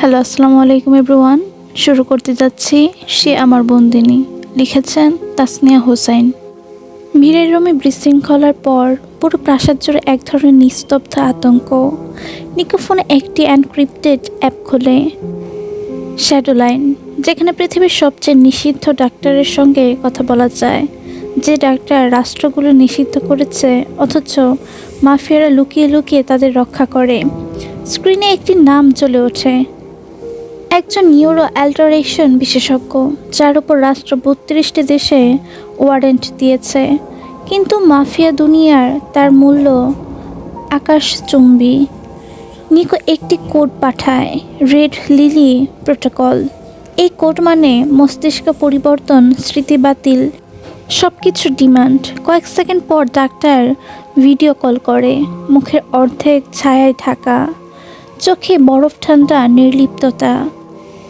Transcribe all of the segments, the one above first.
Hello, আসসালামু আলাইকুম everyone. শুরু করতে যাচ্ছি সে আমার বন্দিনী, লিখেছেন তাসনিয়া হোসাইন। ভিড়ের রোমে বিশৃঙ্খলার পর পুরো প্রাসাদ জুড়ে এক ধরনের নিস্তব্ধ আতঙ্ক। নিকোফোনে একটি এনক্রিপ্টেড অ্যাপ খোলে। শ্যাডোলাইন যেখানে পৃথিবীর সবচেয়ে নিষিদ্ধ ডাক্তারের সঙ্গে কথা বলা যায়। যে ডাক্তার রাষ্ট্রগুলো নিষিদ্ধ করেছে, অথচ মাফিয়ারা লুকিয়ে লুকিয়ে তাদের রক্ষা করে। স্ক্রিনে একটি নাম চলে ওঠে। একজন নিউরো অ্যাল্টারেশন বিশেষজ্ঞ, যার উপর রাষ্ট্র বত্রিশটি দেশে ওয়ারেন্ট দিয়েছে। কিন্তু মাফিয়া দুনিয়ার তার মূল্য আকাশচুম্বী। নিকো একটি কোড পাঠায়, রেড লিলি প্রোটোকল। এই কোড মানে মস্তিষ্ক পরিবর্তন, স্মৃতি বাতিল সব কিছু ডিমান্ড। কয়েক সেকেন্ড পর ডাক্তার ভিডিও কল করে। মুখের অর্ধেক ছায়ায় ঢাকা। চোখে বরফ ঠান্ডা, নির্লিপ্ততা।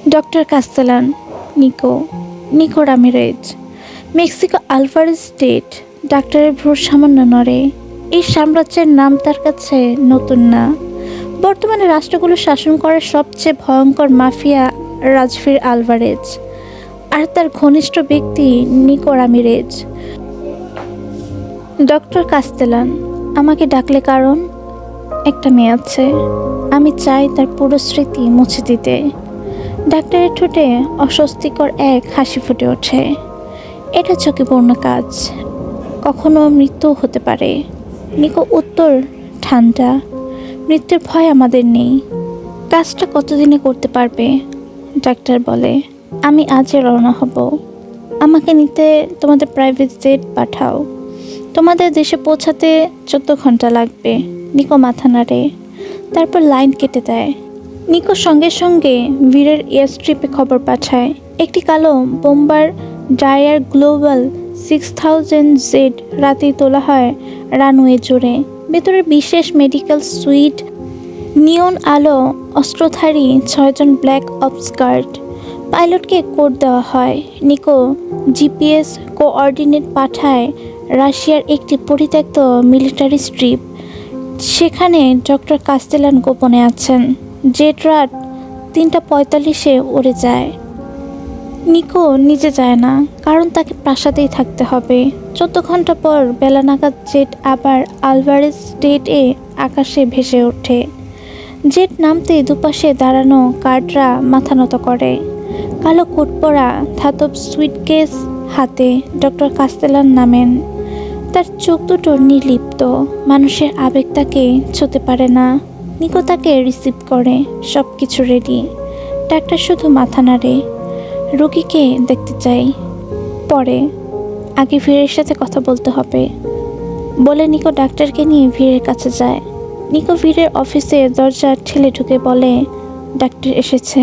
Doctor Castellan, Niko Niko Ramirez. Mexico Alvarez state. ডাক্তারের ভ্রুর সামান্য নড়ে। এই সাম্রাজ্যের নাম তার কাছে নতুন না। বর্তমানে রাষ্ট্রগুলো শাসন করার সবচেয়ে ভয়ঙ্কর মাফিয়া রাজফির আলভারেজ। আর তার ঘনিষ্ঠ ব্যক্তি নিকো রামিরেজ ডক্টর কাস্তেলান, আমাকে ডাকলে কারণ, একটা মেয়ে আছে, আমি চাই তার পুরো স্মৃতি মুছে দিতে। ডাক্তারের ঠোঁটে অস্বস্তিকর এক হাসি ফুটে ওঠে। এটা ঝুঁকিপূর্ণ কাজ, কখনো মৃত্যু হতে পারে। নিকো, উত্তর, ঠান্ডা। মৃত্যুর ভয় আমাদের নেই। কাজটা কতদিনে করতে পারবে? ডাক্তার বলে। আমি আজই রওনা হব। আমাকে নিতে তোমাদের প্রাইভেট জেট পাঠাও। তোমাদের দেশে পৌঁছাতে চোদ্দ ঘণ্টা লাগবে, নিকো মাথা নাড়ে। তারপর লাইন কেটে দেয়। নিকো সঙ্গে সঙ্গে বীরের এয়ারস্ট্রিপে খবর পাঠায়, একটি কালো Bombardier global six thousand Z রাতেই তোলা হয় রানওয়ে জুড়ে। ভেতরে বিশেষ মেডিকেল সুইট নিয়ন আলো, অস্ত্রধারী, ছয়জন ব্ল্যাক অপস গার্ড পাইলটকে কোড দেওয়া হয়। নিকো জিপিএস কোঅর্ডিনেট পাঠায় রাশিয়ার একটি পরিত্যক্ত মিলিটারি স্ট্রিপ। সেখানে ডক্টর কাস্তেলান গোপনে আছেন। জেট রাত তিনটা পঁয়তাল্লিশে উড়ে যায়। নিকো নিজে যায় না, কারণ তাকে প্রাসাদেই থাকতে হবে। চোদ্দ ঘণ্টা পর বেলা নাগাদ জেট আবার আলভারেজ স্টেটে আকাশে ভেসে ওঠে। জেট নামতে দুপাশে দাঁড়ানো কার্ডরা মাথা নত করে। কালো কোট পরা ধাতব সুইটকেস হাতে ডক্টর কাস্তেলান নামেন তার চোখ দুটো নির্লিপ্ত, মানুষের আবেগ তাকে ছুতে পারে না। নিকো তাকে রিসিভ করে সব কিছু রেডি ডাক্তার শুধু মাথা নাড়ে, রোগীকে দেখতে চাই পরে আগে ভিড়ের সাথে কথা বলতে হবে। বলে নিকো ডাক্তারকে নিয়ে ভিড়ের কাছে যায়। নিকো ভিড়ের অফিসে দরজা ঠেলে ঢুকে বলে, ডাক্তার এসেছে।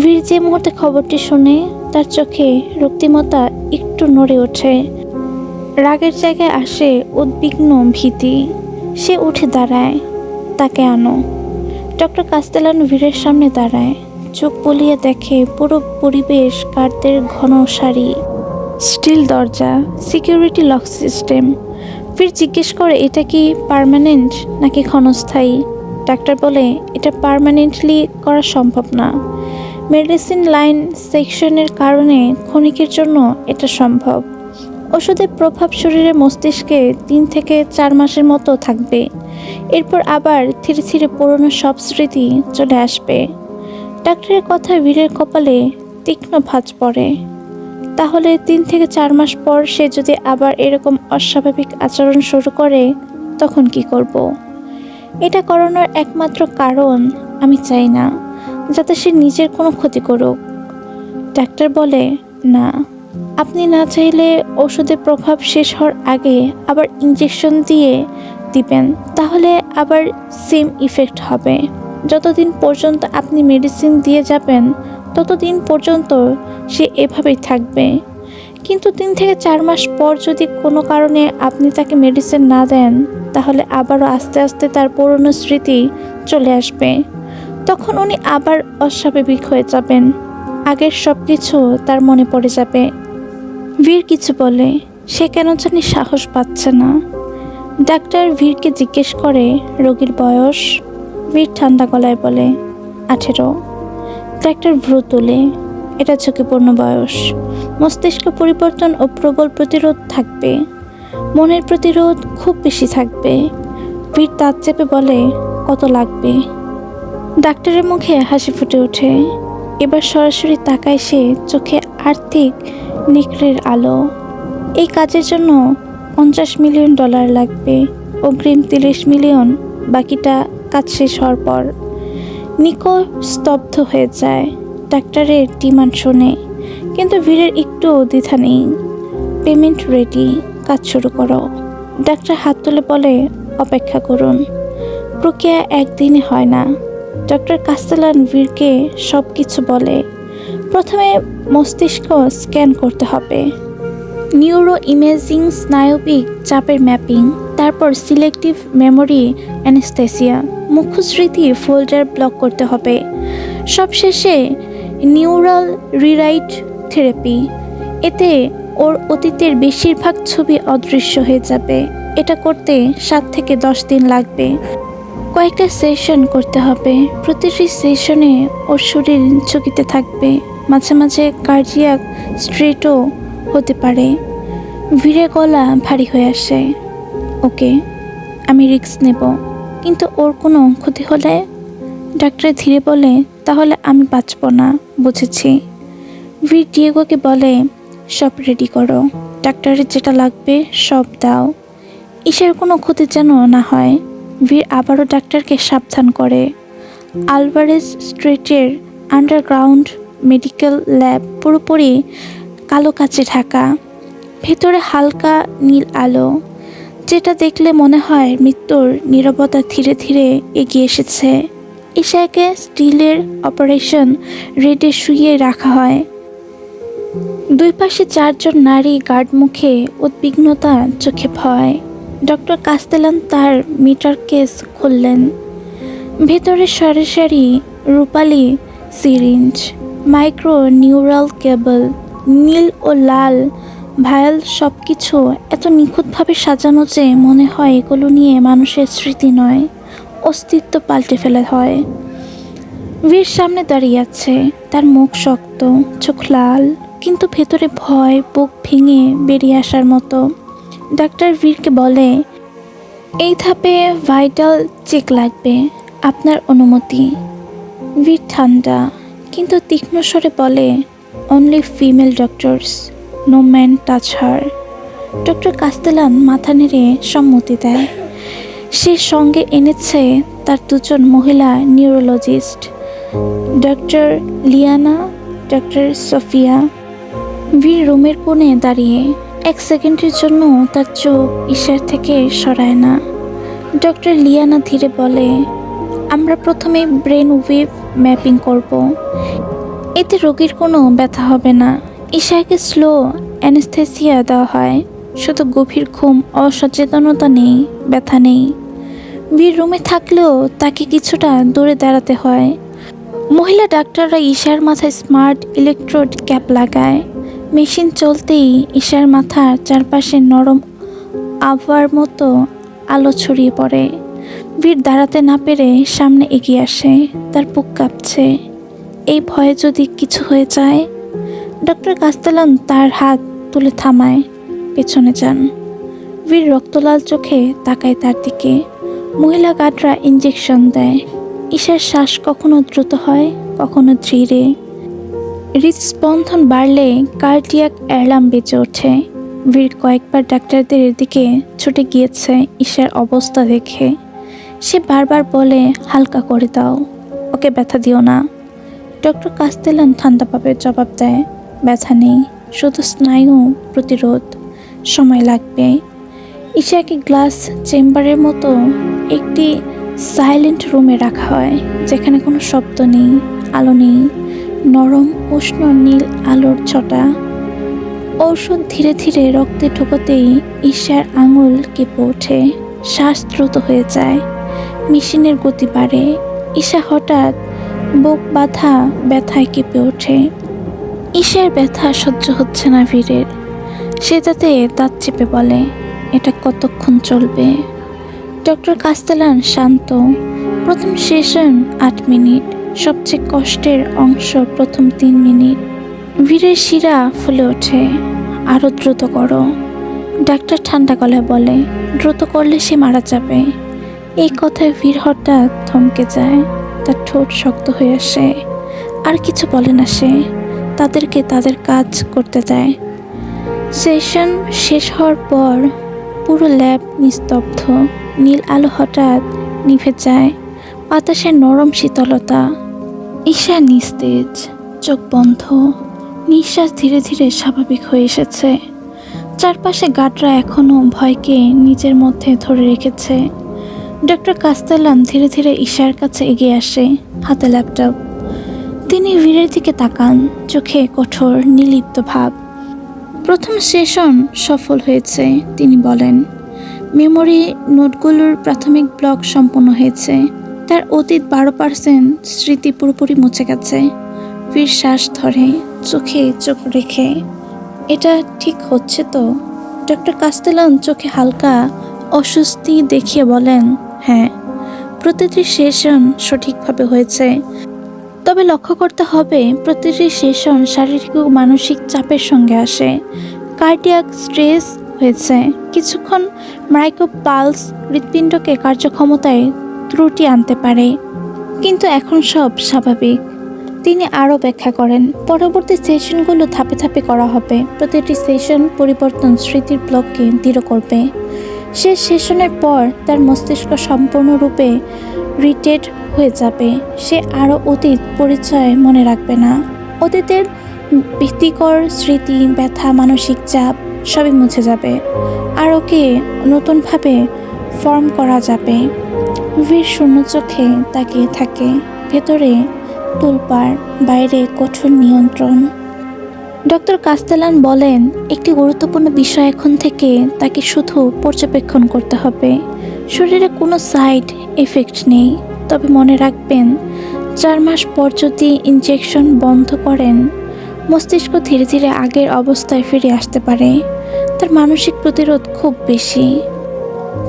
ভিড় যে মুহূর্তে খবরটি শুনে, তার চোখে রক্তিমতা একটু নড়ে ওঠে। রাগের জায়গায় আসে উদ্বিগ্ন ভীতি। সে উঠে দাঁড়ায়, তাকে আনো। ডক্টর কাস্তেলান ভিড়ের সামনে দাঁড়ায়। চোখ বলিয়ে দেখে পুরো পরিবেশ কার্ডদের ঘন সারি। স্টিল দরজা, সিকিউরিটি লক সিস্টেম। ফির জিজ্ঞেস করে, এটা কি পার্মানেন্ট নাকি ক্ষণস্থায়ী? ডাক্তার বলে, এটা পার্মানেন্টলি করা সম্ভব না। মেডিসিন লাইন সেকশনের কারণে ক্ষণিকের জন্য এটা সম্ভব। ওষুধের প্রভাব শরীরে মস্তিষ্কে তিন থেকে চার মাসের মতো থাকবে। এরপর আবার ধীরে ধীরে পুরনো সব স্মৃতি চলে আসবে। ডাক্তারের কথায় বীরের কপালে তীক্ষ্ণ ভাঁজ পড়ে। তাহলে তিন থেকে চার মাস পর সে যদি আবার এরকম অস্বাভাবিক আচরণ শুরু করে, তখন কি করব। এটা করানোর একমাত্র কারণ আমি চাই না। যাতে সে নিজের কোনো ক্ষতি করুক। ডাক্তার বলে, না, আপনি না চাইলে ওষুধের প্রভাব শেষ হওয়ার আগে আবার ইঞ্জেকশন দিয়ে দিবেন, তাহলে আবার সেম ইফেক্ট হবে। যতদিন পর্যন্ত আপনি মেডিসিন দিয়ে যাবেন, ততদিন পর্যন্ত সে এভাবেই থাকবে। কিন্তু তিন থেকে চার মাস পর যদি কোনো কারণে আপনি তাকে মেডিসিন না দেন, তাহলে আবারও আস্তে আস্তে তার পুরনো স্মৃতি চলে আসবে। তখন উনি আবার অস্বাভাবিক হয়ে যাবেন। আগের সব কিছু তার মনে পড়ে যাবে। বীর কিছু বলে, সে কেন জানি সাহস পাচ্ছে না। ডাক্তার ভীরকে জিজ্ঞেস করে, রোগীর বয়স? ভীর ঠান্ডা গলায় বলে, আঠেরো। ডাক্তার ভ্রু তোলে, এটা ঝুঁকিপূর্ণ বয়স। মস্তিষ্ক পরিবর্তন ও প্রবল প্রতিরোধ থাকবে। মনের প্রতিরোধ খুব বেশি থাকবে। ভীর দাঁত চেপে বলে, কত লাগবে? ডাক্তারের মুখে হাসি ফুটে ওঠে। এবার সরাসরি তাকায় সে চোখে আর্থিক নিকড়ের আলো। এই কাজের জন্য পঞ্চাশ মিলিয়ন ডলার লাগবে। অগ্রিম তিরিশ মিলিয়ন, বাকিটা কাজ শেষ হওয়ার পর। নিকো স্তব্ধ হয়ে যায়। ডাক্তারের ডিমান্ড শোনে, কিন্তু ভিড়ের একটুও দ্বিধা নেই। পেমেন্ট রেডি, কাজ শুরু করো। ডাক্তার হাত তুলে বলে, অপেক্ষা করুন। প্রক্রিয়া একদিনে হয় না। ডক্টর কাস্তেলান বীরকে সব কিছু বলে, প্রথমে মস্তিষ্ক স্ক্যান করতে হবে। নিউরো ইমেজিং স্নায়বিক চাপের ম্যাপিং, তারপর সিলেক্টিভ মেমোরি অ্যানেস্থেসিয়া মুখ্য স্মৃতি ফোল্ডার ব্লক করতে হবে। সবশেষে নিউরাল রিরাইট থেরাপি, এতে ওর অতীতের বেশিরভাগ ছবি অদৃশ্য হয়ে যাবে। এটা করতে সাত থেকে দশ দিন লাগবে। কয়েকটা সেশন করতে হবে। প্রতিটি সেশনে ওর শরীর ঝুঁকিতে থাকবে। মাঝে মাঝে কার্ডিয়াক স্ট্রেটও হতে পারে। ভিড়ে গলা ভারী হয়ে আসে। ওকে, আমি রিস্ক নেব। কিন্তু ওর কোনো ক্ষতি হলে? ডাক্তার ধীরে বলে, তাহলে আমি বাঁচব না। বুঝেছি। ভিড় ডিয়েগোকে বলে, সব রেডি করো। ডাক্তারের যেটা লাগবে সব দাও। ইসের কোনো ক্ষতি যেন না হয়। ভিড় আবারও ডাক্তারকে সাবধান করে। আলভারেজ স্ট্রিটের আন্ডারগ্রাউন্ড মেডিকেল ল্যাব পুরোপুরি কালো কাচে ঢাকা। ভেতরে হালকা নীল আলো, যেটা দেখলে মনে হয় মৃত্যুর নীরবতা ধীরে ধীরে এগিয়ে এসেছে। ঈশাকে স্টিলের অপারেশন রেডে শুইয়ে রাখা হয়। দুই পাশে চারজন নারী গার্ড মুখে উদ্বিগ্নতা চোখে ভয়। ডক্টর কাস্তেলান তার মিটার কেস খুললেন। ভেতরে সারি সারি রূপালি সিরিঞ্জ, মাইক্রো নিউরাল কেবল, নীল ও লাল ভায়াল সব কিছু এত নিখুঁতভাবে সাজানো যে মনে হয় এগুলো নিয়ে মানুষের স্মৃতি নয়, অস্তিত্ব পাল্টে ফেলে হয়। বীর সামনে দাঁড়িয়ে আছে, তার মুখ শক্ত, চোখ লাল, কিন্তু ভেতরে ভয়, বুক ভেঙে বেরিয়ে আসার মতো। ডাক্তার বীরকে বলে, এই ধাপে ভাইটাল চেক লাগবে, আপনার অনুমতি। বীর ঠান্ডা, কিন্তু তীক্ষ্ণ স্বরে বলে only female doctors no man touch her doctor Castellan মাথা নেড়ে সম্মতি দেয়। সে সঙ্গে এনেছে তার দুজন মহিলা neurologist doctor Liana, doctor Sophia. Veer রুমের কোণে দাঁড়িয়ে এক সেকেন্ডের জন্য তার চোখ ঈশ্বর থেকে সরায় না। ডক্টর লিয়ানা ধীরে বলে, আমরা প্রথমে ব্রেন ওয়েভ ম্যাপিং করব। এতে রোগীর কোনো ব্যথা হবে না। ঈশাকে স্লো অ্যানেস্থেসিয়া দেওয়া হয়। শুধু গভীর ঘুম, অসচেতনতা নেই, ব্যথা নেই। বীর রুমে থাকলেও তাকে কিছুটা দূরে দাঁড়াতে হয়। মহিলা ডাক্তাররা ঈশার মাথায় স্মার্ট ইলেকট্রোড ক্যাপ লাগায়। মেশিন চলতেই ঈশার মাথার চারপাশে নরম আবহাওয়ার মতো আলো ছড়িয়ে পড়ে। বীর দাঁড়াতে না পেরে সামনে এগিয়ে আসে, তার বুক কাঁপছে। এই ভয়ে যদি কিছু হয়ে যায়, ডক্টর কাস্তেলান তার হাত তুলে থামায়, পেছনে যান। বীর রক্তলাল চোখে তাকায় তার দিকে। মহিলা গার্ডরা ইঞ্জেকশন দেয়। ঈশার শ্বাস কখনো দ্রুত হয়, কখনো ধীরে। হৃদস্পন্দন বাড়লে কার্ডিয়াক অ্যালার্ম বেঁচে ওঠে। বীর কয়েকবার ডাক্তারদের দিকে ছুটে গিয়েছে ঈশার অবস্থা দেখে। সে বারবার বলে, হালকা করে দাও, ওকে ব্যথা দিও না। ডক্টর কাস্তেলান ঠান্ডাভাবে জবাব দেয়, ব্যথা নেই, শুধু স্নায়ু প্রতিরোধ, সময় লাগবে। ঈশাকে গ্লাস চেম্বারের মতো একটি সাইলেন্ট রুমে রাখা হয়, যেখানে কোনো শব্দ নেই, আলো নেই। নরম উষ্ণ নীল আলোর ছটা। ঔষধ ধীরে ধীরে রক্তে ঢোকতেই ঈশার আঙুল কেঁপে ওঠে। শ্বাস দ্রুত হয়ে যায়। মেশিনের গতি বাড়ে। ঈশা হঠাৎ বুক বাঁধা ব্যথায় কেঁপে ওঠে। ঈশার ব্যথা সহ্য হচ্ছে না ভিড়ের। সে তাতে দাঁত চেপে বলে, এটা কতক্ষণ চলবে? ডক্টর কাস্তেলান শান্ত। প্রথম সেশন আট মিনিট। সবচেয়ে কষ্টের অংশ প্রথম তিন মিনিট। ভিড়ের শিরা ফুলে ওঠে আরও দ্রুত করো। ডাক্তার ঠান্ডা গলায় বলে, দ্রুত করলে সে মারা যাবে। এই কথায় ভিড় হঠাৎ থমকে যায়। তার ঠোঁট শক্ত হয়ে আসে। আর কিছু বলে না সে। তাদেরকে তাদের কাজ করতে দেয়। সেশন শেষ হওয়ার পর পুরো ল্যাব নিস্তব্ধ। নীল আলো হঠাৎ নিভে যায়। বাতাসের নরম শীতলতা। ঈশা নিস্তেজ, চোখ বন্ধ, নিঃশ্বাস ধীরে ধীরে স্বাভাবিক হয়ে এসেছে। চারপাশে গার্ডরা এখনও ভয়কে নিজের মধ্যে ধরে রেখেছে। ডক্টর কাস্তেলান ধীরে ধীরে ঈশার কাছে এগিয়ে আসে, হাতে ল্যাপটপ। তিনি ভিড়ের দিকে তাকান, চোখে কঠোর, নিলিপ্ত ভাব। প্রথম সেশন সফল হয়েছে, তিনি বলেন। মেমোরি নোটগুলোর প্রাথমিক ব্লক সম্পন্ন হয়েছে। তার অতীত বারো পার্সেন্ট স্মৃতি পুরোপুরি মুছে গেছে। বীর শ্বাস ধরে চোখে চোখ রেখে, এটা ঠিক হচ্ছে তো? ডক্টর কাস্তেলান চোখে হালকা অস্বস্তি দেখিয়ে বলেন হ্যাঁ প্রতিটি সেশন সঠিকভাবে হয়েছে। তবে লক্ষ্য করতে হবে, প্রতিটি সেশন শারীরিক ও মানসিক চাপের সঙ্গে আসে। কার্ডিয়াক স্ট্রেস হয়েছে। কিছুক্ষণ মাইক্রো পালস হৃৎপিণ্ডকে কার্যক্ষমতায় ত্রুটি আনতে পারে। কিন্তু এখন সব স্বাভাবিক। তিনি আরও ব্যাখ্যা করেন, পরবর্তী সেশনগুলো ধাপে ধাপে করা হবে। প্রতিটি সেশন পরিবর্তন স্মৃতির ব্লককে দৃঢ় করবে। শেষ সেশনের পর তার মস্তিষ্ক সম্পূর্ণরূপে রিটেড হয়ে যাবে। সে আরও অতীত পরিচয় মনে রাখবে না। অতীতের ভীতিকর স্মৃতি, ব্যথা, মানসিক চাপ সবই মুছে যাবে। আর ওকে নতুনভাবে ফর্ম করা যাবে? বীর শূন্য চোখে তাকিয়ে থাকে। ভেতরে তুলপার বাইরে কঠোর নিয়ন্ত্রণ। ডক্টর কাস্তেলান বলেন, একটি গুরুত্বপূর্ণ বিষয় এখন থেকে তাকে শুধু পর্যবেক্ষণ করতে হবে। শরীরে কোনো সাইড এফেক্ট নেই। তবে মনে রাখবেন, চার মাস পর যদি ইনজেকশন বন্ধ করেন, মস্তিষ্ক ধীরে ধীরে আগের অবস্থায় ফিরে আসতে পারে। তার মানসিক প্রতিরোধ খুব বেশি।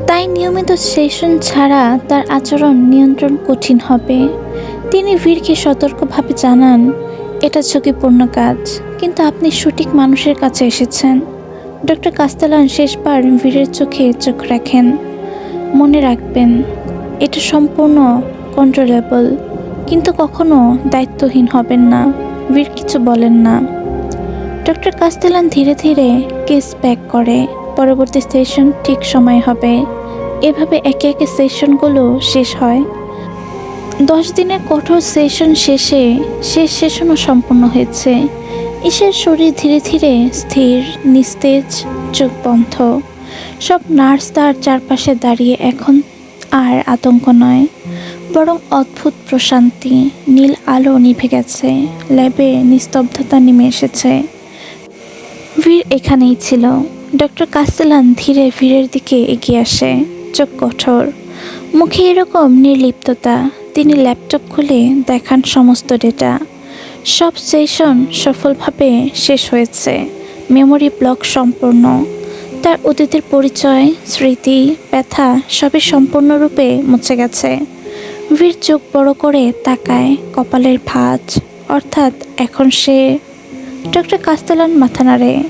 তাই নিয়মিত সেশন ছাড়া তার আচরণ নিয়ন্ত্রণ কঠিন হবে। তিনি ভীরকে সতর্কভাবে জানান, এটা ঝুঁকিপূর্ণ কাজ, কিন্তু আপনি সঠিক মানুষের কাছে এসেছেন। ডক্টর কাস্তালান শেষবার বীরের চোখে চোখ রাখেন। মনে রাখবেন, এটা সম্পূর্ণ কন্ট্রোলেবল কিন্তু কখনো দায়িত্বহীন হবেন না বীর কিছু বলেন না। ডক্টর কাস্তেলান ধীরে ধীরে কেস ব্যাক করে। পরবর্তী সেশন ঠিক সময় হবে। এভাবে একে একে সেশনগুলো শেষ হয়। দশ দিনের কঠোর সেশন শেষে শেষ সেশনও সম্পন্ন হয়েছে। ঈশের শরীর ধীরে ধীরে স্থির, নিস্তেজ, চোখ বন্ধ। সব নার্স তার চারপাশে দাঁড়িয়ে এখন আর আতঙ্ক নয়, বরং অদ্ভুত প্রশান্তি, নীল আলো নিভে গেছে ল্যাবে নিস্তব্ধতা নেমে এসেছে। ভিড় এখানেই ছিল। ডক্টর কাস্তেলান ধীরে ভিড়ের দিকে এগিয়ে আসে। চোখ কঠোর। মুখে এরকম নির্লিপ্ততা। তিনি ল্যাপটপ খুলে দেখান সমস্ত ডেটা। সব সেশন সফলভাবে শেষ হয়েছে। মেমোরি ব্লক সম্পূর্ণ। তার অতীতের পরিচয়, স্মৃতি, ব্যথা সবই সম্পূর্ণরূপে মুছে গেছে। বীর চোখ বড় করে তাকায় কপালের ভাঁজ। অর্থাৎ এখন সে ডক্টর কাস্তেলান মাথা নাড়ে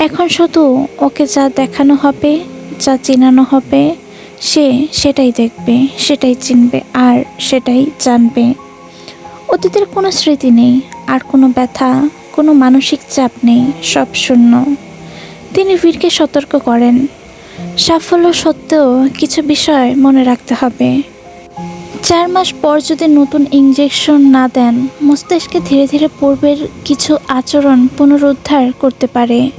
এখন শুধু ওকে যা দেখানো হবে, যা চেনানো হবে, সে সেটাই দেখবে, সেটাই চিনবে আর সেটাই জানবে। অতীতের কোনো স্মৃতি নেই, আর কোনো ব্যথা, কোনো মানসিক চাপ নেই, সব শূন্য। তিনি বীরকে সতর্ক করেন। সাফল্য সত্ত্বেও কিছু বিষয় মনে রাখতে হবে। চার মাস পর যদি নতুন ইঞ্জেকশন না দেন, মস্তিষ্কে ধীরে ধীরে পূর্বের কিছু আচরণ পুনরুদ্ধার করতে পারে।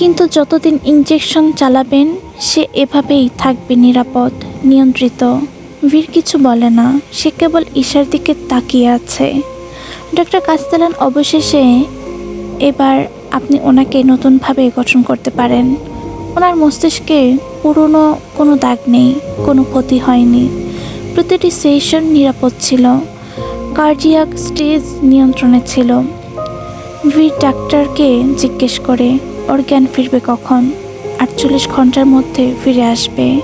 কিন্তু যতদিন ইঞ্জেকশন চালাবেন, সে এভাবেই থাকবে নিরাপদ, নিয়ন্ত্রিত। বীর কিছু বলে না, সে কেবল ঈশার দিকে তাকিয়ে আছে। ডক্টর কাস্তেলান অবশেষে এবার আপনি ওনাকে নতুনভাবে গঠন করতে পারেন। ওনার মস্তিষ্কে পুরনো কোনো দাগ নেই, কোনো ক্ষতি হয়নি। প্রতিটি সেশন নিরাপদ ছিল, কার্ডিয়াক স্টেজ নিয়ন্ত্রণে ছিল। বীর ডাক্তারকে জিজ্ঞেস করে ওর জ্ঞান ফিরবে কখন? আটচল্লিশ ঘণ্টার মধ্যে ফিরে আসবে।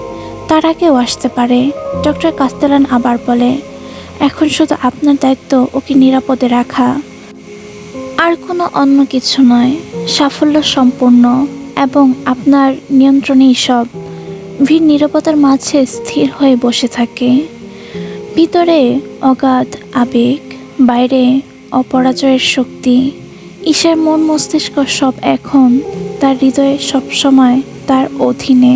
তার আগেও আসতে পারে। ডক্টর কাস্তেলান আবার বলে, এখন শুধু আপনার দায়িত্ব ওকে নিরাপদে রাখা। আর কোনো অন্য কিছু নয়। সাফল্য সম্পূর্ণ এবং আপনার নিয়ন্ত্রণেই সব। ভিড় নিরাপত্তার মাঝে স্থির হয়ে বসে থাকে। ভিতরে অগাধ আবেগ, বাইরে অপরাজয়ের শক্তি। ঈশার মন মস্তিষ্ক সব এখন তার হৃদয়ে সবসময় তার অধীনে।